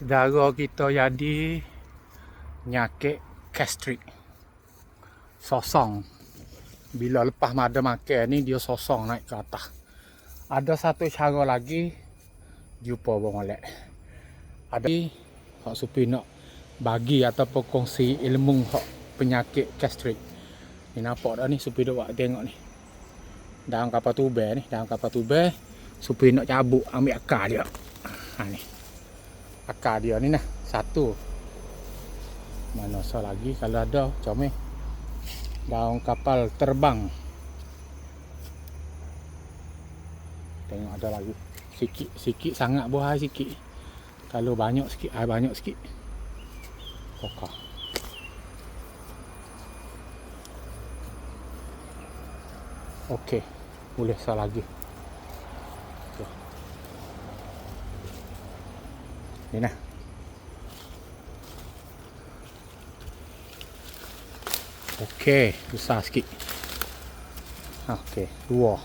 Saudara kita jadi nyakit gastric. Sosong. Bila lepas mada makan ni dia sosong naik ke atas. Ada satu cara lagi jumpa bang molek. Ada hak supi nak bagi ataupun kongsi ilmu hak penyakit gastric. Ni nampak dah ni supi duk buat tengok ni. Dalam kapal tubel ni, dalam kapal tubel supi nak cabut ambil akar dia. Ha ni akar dia ni nah. Satu. Mana sah lagi kalau ada comel. Daun kapal terbang. Tengok ada lagi. Sikit sikit sangat buah sikit. Kalau banyak sikit air banyak sikit. Kokah Okey, boleh sah lagi. Ni nah. Okey, besar sikit. Ha, Okey, dua.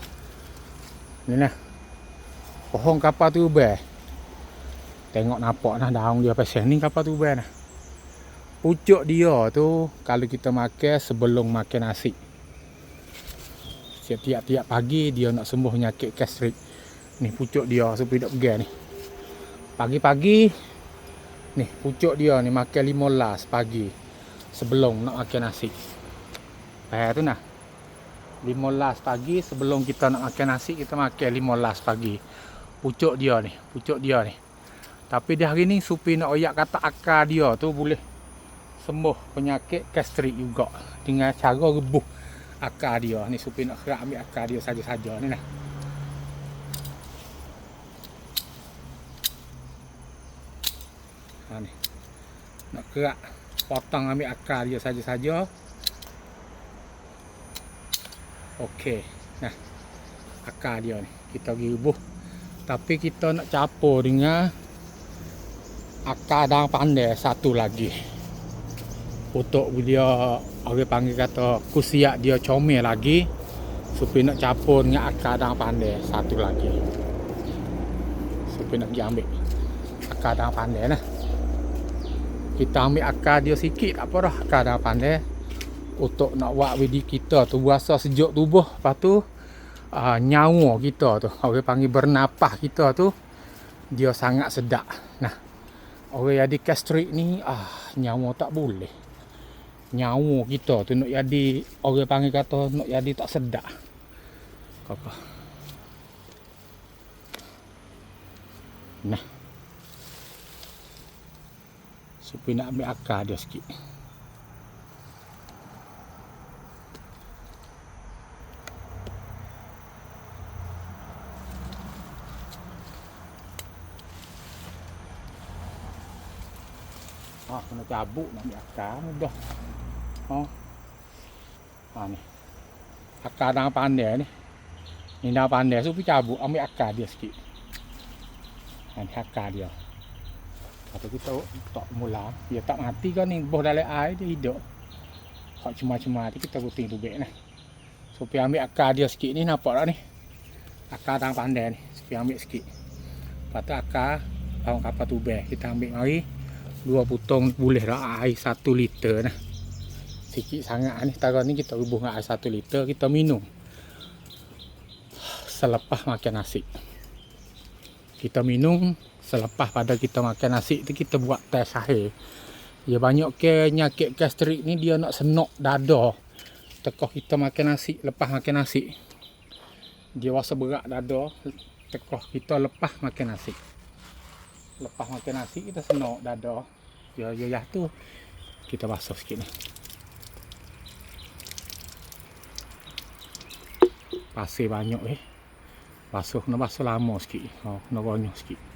Ni nah. Pohon kapal tu ubah. Tengok nampak nah daun dia pasal ni kapal tu ubah nah. Pucuk dia tu kalau kita makan sebelum makan nasi. Setiap-tiap pagi dia nak sembuh penyakit gastric. Ni pucuk dia supaya tak pegang ni. Pagi-pagi ni pucuk dia ni makan lima las pagi sebelum nak makan nasi. Eh tu nah. Lima las pagi sebelum kita nak makan nasi kita makan lima las pagi. Pucuk dia ni, pucuk dia ni. Tapi di hari ni supi nak oyak kata akar dia tu boleh sembuh penyakit gastrik juga dengan cara rebuh akar dia. Ni supi nak kerak ambil akar dia saja-saja ni nah. Ha ni. Nak kerak potong ambil akar dia saja-saja. Okey. Nah. Akar dia ni kita pergi rebuh. Tapi kita nak capur dengan akar dan pandai satu lagi. Untuk dia orang panggil kata kusiak dia comel lagi supaya nak capur dengan akar dan pandai satu lagi. Supaya nak pergi ambil akar dan pandai nah kita ambil akar dia sikit tak apa dah akar dah pandai. Untuk nak buat wedi kita tu berasa sejuk tubuh. Lepas tu uh, nyawa kita tu orang panggil bernapah kita tu dia sangat sedap. Nah orang jadi gastrik ni ah nyawa tak boleh. Nyawa kita tu nak jadi orang panggil kata nak jadi tak sedap. Kakak nah nak ambil akar dia sikit Ah, kena cabut nak ambil akar mudah. Oh. Ha ni. Akar dah pandai ni. Ni dah pandai so pergi cabut ambil akar dia sikit. Ha ni akar dia. Kata kita tak mula, dia tak mati kan ni boh dalam air dia hidup. Hak cuma-cuma tu kita puting tubik ni. So pergi ambil akar dia sikit ni nampak tak ni. Akar dah pandai ni. Pergi ambil sikit. Lepas tu akar bawang kapal tubik kita ambil mari dua potong boleh dah air satu liter nah. Sikit sangat ni. Sekarang ni kita rubuh dengan air satu liter kita minum. Selepas makan nasi. Kita minum selepas pada kita makan nasi tu kita buat test air. Ya banyak ke nyakit gastrik ni dia nak senok dada. Tekoh kita makan nasi, lepas makan nasi. Dia rasa berat dada, tekoh kita lepas makan nasi. Lepas makan nasi kita senok dada. Ya ya ya tu kita basuh sikit ni. Pasir banyak eh. Basuh kena basuh lama sikit. Oh, kena banyak sikit.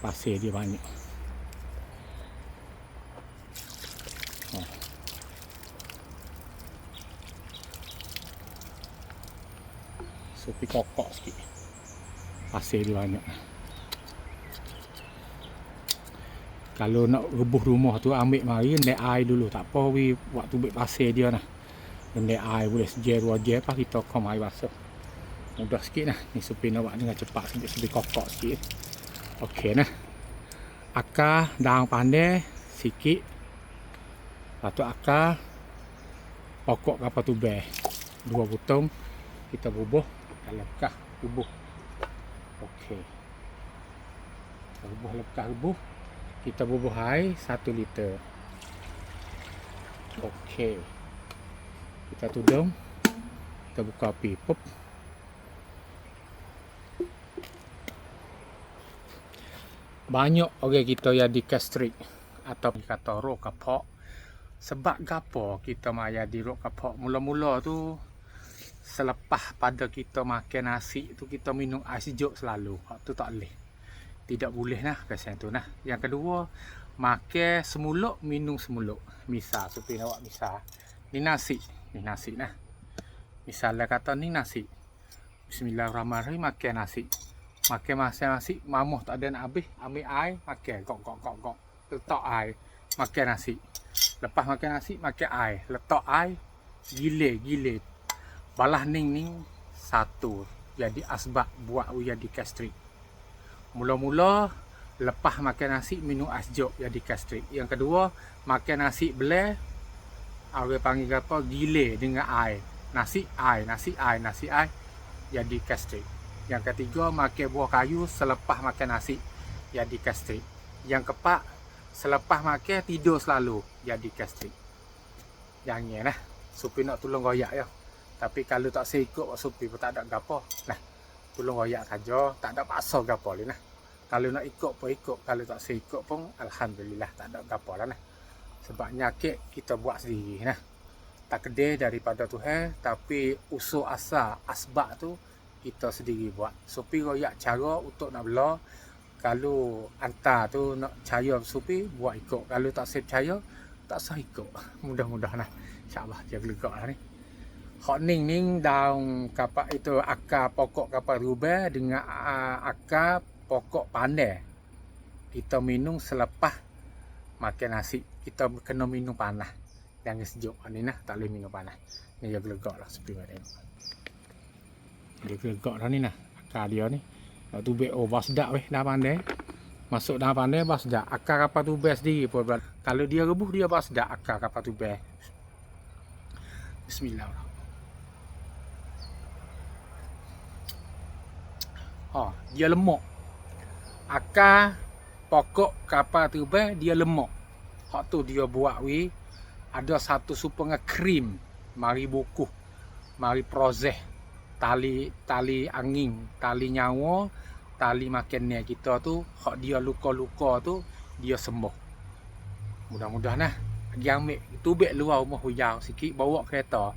Pasir dia banyak. Oh. Supi kokok sikit. Pasir dia banyak. Kalau nak rebuh rumah tu ambil mari ndek air dulu tak apa wi waktu tubik pasir dia nah. Ndek air boleh sejer dua jer pas kita kom air basuh. Mudah sikit nah. Ni supi nak buat dengan cepat sikit supi kokok sikit. Okey nah. akar daun pandai sikit. Lepas tu akar pokok kapal tubel dua butong kita bubuh dalam kah bubuh. Okey bubuh lepas bubuh kita bubuh air 1 liter. Okey kita tudung kita buka api pop banyak orang kita yang di kastrik atau kata roh kapok sebab gapo kita maya di roh kapok mula-mula tu selepas pada kita makan nasi tu kita minum air sejuk selalu. Hak tu tak boleh. Tidak boleh nah kesan tu nah. Yang kedua makan semuluk minum semuluk. Misal seperti awak misal ni nasi. Ni nasi nah. Misalnya kata ni nasi. Bismillahirrahmanirrahim makan nasi makan masa nasi mamuh tak ada nak habis ambil air makan kok kok kok kok letak air makan nasi. Lepas makan nasi makan air. Letak air gile gile balah ning ning satu. Jadi asbab buat uya di kastrik. Mula-mula lepas makan nasi minum asjok jadi kastrik. Yang kedua makan nasi belai Orang panggil apa gile dengan air. Nasi air nasi air nasi air jadi kastrik yang ketiga, makan buah kayu selepas makan nasi. Jadi kastrik. Yang keempat, selepas makan tidur selalu. Jadi kastrik. Jangan lah. Supi nak tolong goyak ya. Tapi kalau tak seikut supi pun tak ada gapo. Nah, tolong goyak saja, tak ada paksa gapo ni nah. Kalau nak ikut pun ikut, kalau tak seikut pun alhamdulillah tak ada gapo lah nah. Sebab nyakit kita buat sendiri nah. Tak kedai daripada Tuhan, tapi usul asal asbab tu kita sendiri buat. Supi royak cara untuk nak bela. Kalau hantar tu nak percaya supi, buat ikut. Kalau tak saya percaya, tak sah ikut. Mudah-mudah lah. InsyaAllah dia gelegak lah ni. Hak ning ning daun kapak itu akar pokok kapak rubah dengan uh, akar pokok pandai. Kita minum selepas makan nasi. Kita kena minum panas. Jangan sejuk. Ini nah, tak boleh minum panas. Ini dia gelegak lah seperti mana dia gegak dah ni nah akar dia ni. Nak tubik oh bas dak weh dah pandai. Masuk dah pandai bas dak. Akar kapal tu best sendiri pun kalau dia rebuh dia bas dak akar kapal tu best. Bismillah Ha, dia lemak. Akar pokok kapal tu best dia lemak. Hak tu dia buat we ada satu supaya krim. Mari buku mari proses tali tali angin, tali nyawa, tali makan ni kita tu, hak dia luka-luka tu dia sembuh. Mudah-mudahan nah. Dia ambil tubik luar rumah hujau sikit bawa kereta.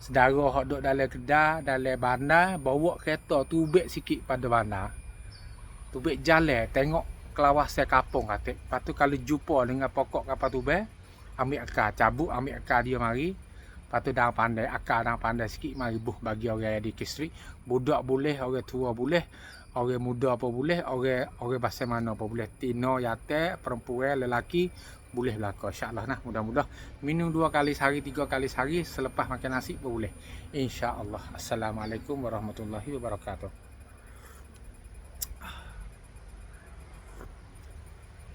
Sedara hak duk dalam kedai, dalam bandar, bawa kereta tubik sikit pada bandar. Tubik jalan tengok kelawasan kampung kata. Lepas tu kalau jumpa dengan pokok kapal tubik, ambil akar, cabut ambil akar dia mari, Lepas tu dah pandai, akar dah pandai sikit mari buh bagi orang yang di kistri. Budak boleh, orang tua boleh, orang muda apa boleh, orang orang bahasa mana apa boleh. Tino, yate, perempuan, lelaki boleh belaka. InsyaAllah nah, mudah-mudah. Minum dua kali sehari, tiga kali sehari selepas makan nasi pun boleh. InsyaAllah. Assalamualaikum warahmatullahi wabarakatuh.